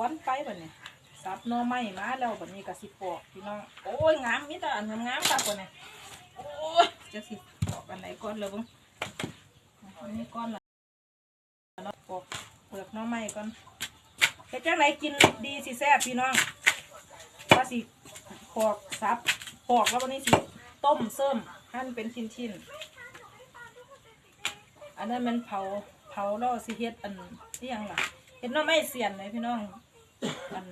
ค้อนไปบัดนี้สับหน่อไม้มาแล้วบัดนี้ก็สิปอกพี่น้องโอ้ยงามมีแต่อันงามๆครับบัดนี้โอ้ยจะสิปอกอันไหนก่อนเลยบุ้งอันนี้ก่อนละเนาะปอกเปลือกหน่อไม้ก่อนเฮ็ดจังไหนกินดีสิแซ่บพี่น้องว่าสิปอกสับปอกแล้ววันนี้สิต้มเสริมหั่นเป็นชิ้นๆอันนั้นมันเผาเผาแล้วสิเฮ็ดอันนี่ยังล่ะเฮ็ดหน้อไม่เสียนเลยพี่น้อง อัน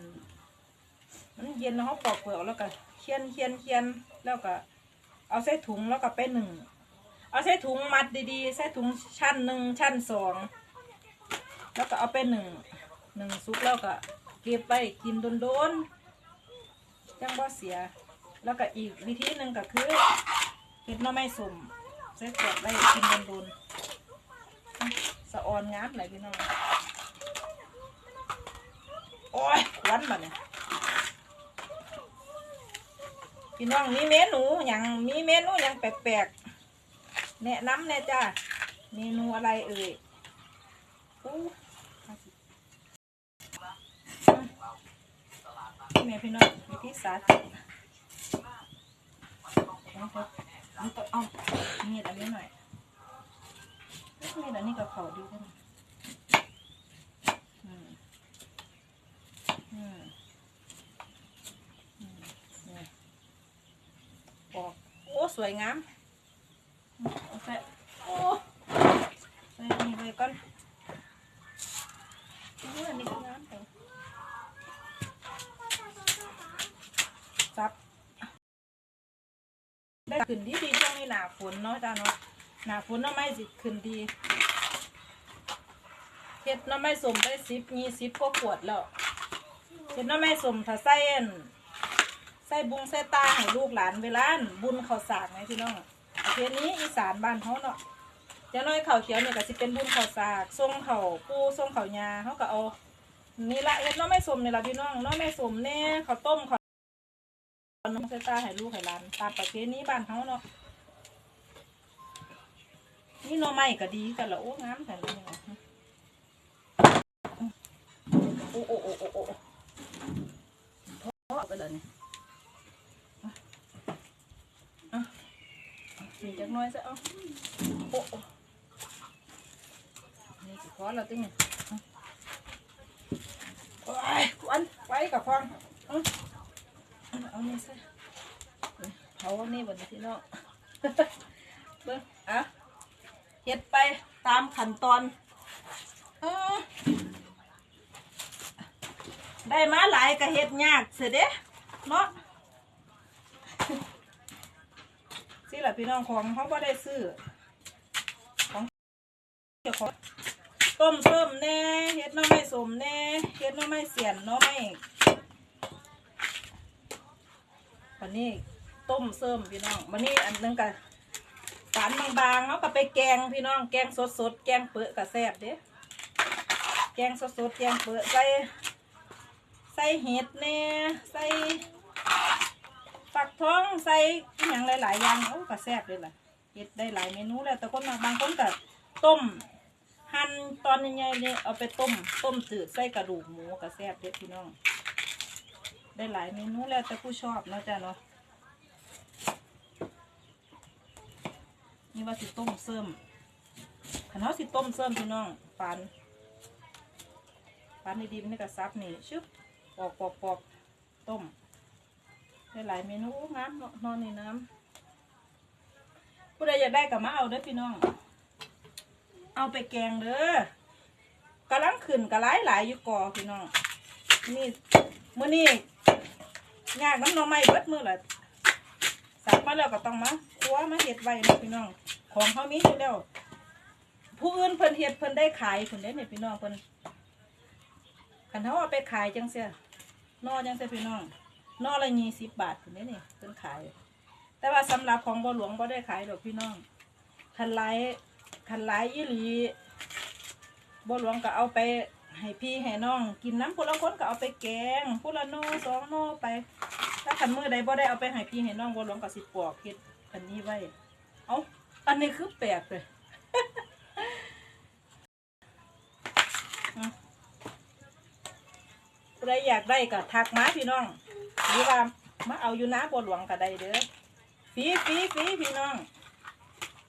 มันเย็นแล้วเขาปอกเปลือกแล้วก็เคียนเคียนเคียนแล้วก็ เอาใส่ถุงแล้วก็ไปหนึ่งเอาใส่ถุงมัดดีๆใส่ถุงชั้นหนึ่งชั้นสองแล้วก็เอาไปหนึ่งหนึ่งซุปแล้วก็เก็บไปกินโดนๆจังบ่เสีย แล้วก็อีกวิธีหนึ่งก็คือเฮ็ดหน้อไม่สุ่มใส่ขวดไว้กินโดนๆสะออนงามเลยพี่น้อง โอ้ยควันมาเนี่ยพี่น้องมีเมนูอย่างมีเมนูอย่างแปลกๆแนะนำแน่จ้าเมนูอะไรเอ่ยอู้นี่แม่พี่น้องวิธีสาธิตเอาเอาเอามีดอันนี้หน่อยนี่แล้วนี่ก็เขาดีขึ้นอืมอืมอืมนี่ปอกโอ้ สวยงามเอาใส่โอ้ใส่นี่ไว้ก่อนโอ้อันนี้ก็งามไปซับได้ขึ้นดีดีช่วงนี้หนาฝนเนาะจ้าเนาะหนาฝนเนาะไม่สิขึ้นดีเฮ็ดเนาะไม่สมได้สิบยี่สิบก็ขวดแล้วเฮ็ดเนาะไม่สมถ้าใส่อัน ใส่บุงใส่ตาให้ลูกหลานเวลานบุญข้าวสากไงพี่น้องประเพณีอีสานบ้านเขาเนาะจะน้อยข้าวเขียวเนี่ยก็สิเป็นบุญข้าวสากส่งข้าปูส่งเข้ายาเขาก็เอานี่ละเฮ็ดเนาะไม่สมนี่ละพี่น้องเนาะไม่สมแน่ข้าวต้มข้าวน้องใส่ตาให้ลูกให้หลานตามประเพณีบ้านเขาเนาะนี่น่องไม้ก็ดีกันละโอ้งามแต่ละเนี่ยโอ้โอ้โอ้โอ้โอ้ท้อไปเลยเนี่ยอะอะ มีจักน้อยซะเอาโอ้นี่สิพอแล้วติ้งเนี่ยโอ้ยควันไว้กับควางอะเอานี่ซะเผาอันนี่บนที่นอกเบิ่งอะเฮ็ดไปตามขั้นตอนอได้มาหลายก็เฮ็ดยากเสียเด้เนาะ สิล่ะพี่น้องของเขาบ่ได้ซื้อของเจ้าของต้มเพิ่มแน่เฮ็ดน้อไม่สมแน่เฮ็ดน้อไม่เสียนน้อไม่วันนี้ต้มเสริมพี่น้องวันนี้อันนึงกับฝานบางๆเขาก็ไปแกงพี่น้อง แกงสดๆแกงเปื้อกับแซ่บเด้แกงสดๆแกงเปื้อใส่ใส่เห็ดเน่ใส่ ฝักทองใส่อหย่างหลายๆอย่างโอ้ก็แซ่บเลยล่ะเห็ดได้หลายเมนูแล้วแต่คนมาบางคนก็ต้มหั่นตอนใหญ่ๆเนี่ยเอาไปต้มต้มจืดใส่กระดูกหมูกับแซ่บเด็ดพี่น้อง ได้หลายเมนูแล้วแต่ผู้ชอบเนาะจ้ะเนาะนี่ว่าสิต้มเสริมขันเขาสิต้มเสริมพี่น้องปานปานในดีมันก็ซับนี่ชึบปอกปอกปอกต้ม หลายเมนูงามนนอนในน้ำผู้ใดอยากได้ก็มาเอาเด้อพี่น้อง เอาไปแกงเด้อกำลังขึ้นกระไรหลายอยู่ก่อพี่น้องนี่มื้อนี้ยากน้ำนองไม้เบิดมือละสักมาแล้วก็ต้องมาคัวมาเฮ็ดไว้นะพี่น้อง ของเขามีอยู่แล้วผู้อื่นเพิ่นเฮ็ดเพิ่นได้ขายเพิ่นได้เนี่ยพี่น้องเพิ่นคันเขาเอาไปขายจังเสียนอจังเสียพี่น้อง นอละยี่สิบบาทเพิ่นได้เนี่ยเพิ่นขาย แต่ว่าสำหรับของบ่หลวงบ่ได้ขายหรอกพี่น้องคันไลคันไลอีหลีบ่หลวงก็เอาไปให้พี่ให้น้อง กินน้ำผู้ละคนก็เอาไปแกงผู้ละโนสองโน่ไป ถ้าขันมือใดบ่ได้เอาไปให้พี่ให้น้องบ่หลวงก็สิปอกเฮ็ดอันนี้ไว้ เอาอันนี้คือแปลกเลยอืมผู้ใดอยากได้ก็ทักมาพี่น้อง หรือว่ามาเอาอยู่นะบัวหลวงก็ได้เด้อฟีฟีฟีพี่น้อง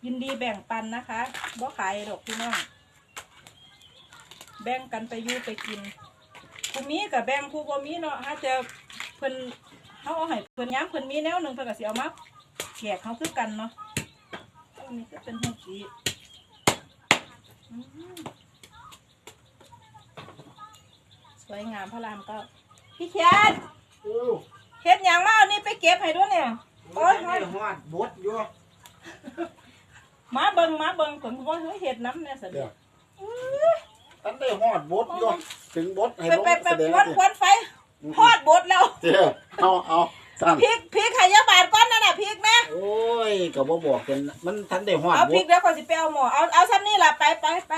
ยินดีแบ่งปันนะคะบ่ขายดอกพี่น้อง แบ่งกันไปยู่ไปกินผู้มีกับแบ่งผู้บ่มีเนาะถ้าจะเพิ่นเขาเอาให้เพิ่นย้ำเพิ่นมีแนวหนึ่งเพิ่นก็สิเอามาแขกเขาคือกันเนาะอันนี้ก็เป็นหูสีอืมสวยงามพระรามก็พี่เขียน เฮ็ดหยังมาเอานี่ไปเก็บให้ด้วยเนี่ยโอ้ยไม่ฮอดบดอยู่มาเบิ่งมาเบิ่งผมว่าเฮ้ยเฮ็ดน้ำเนี่ยสิเดี๋ยวทันได้ฮอดบดอยู่ถึงบดให้ไปลงไปไปแสดงควนควนไฟทอดบดแล้วเจ้าเอาเอาสั่นพริกพริกไข่ยาบาดก้อนนั่นน่ะพริกแม่โอ้ยก็บ่บอกเป็นมันทันได้ฮอดเอาบพริด กเดี๋ยวก่อนสิไปเอาหม้อเอาเอาซ้ำนี่ล่ะไปไปไป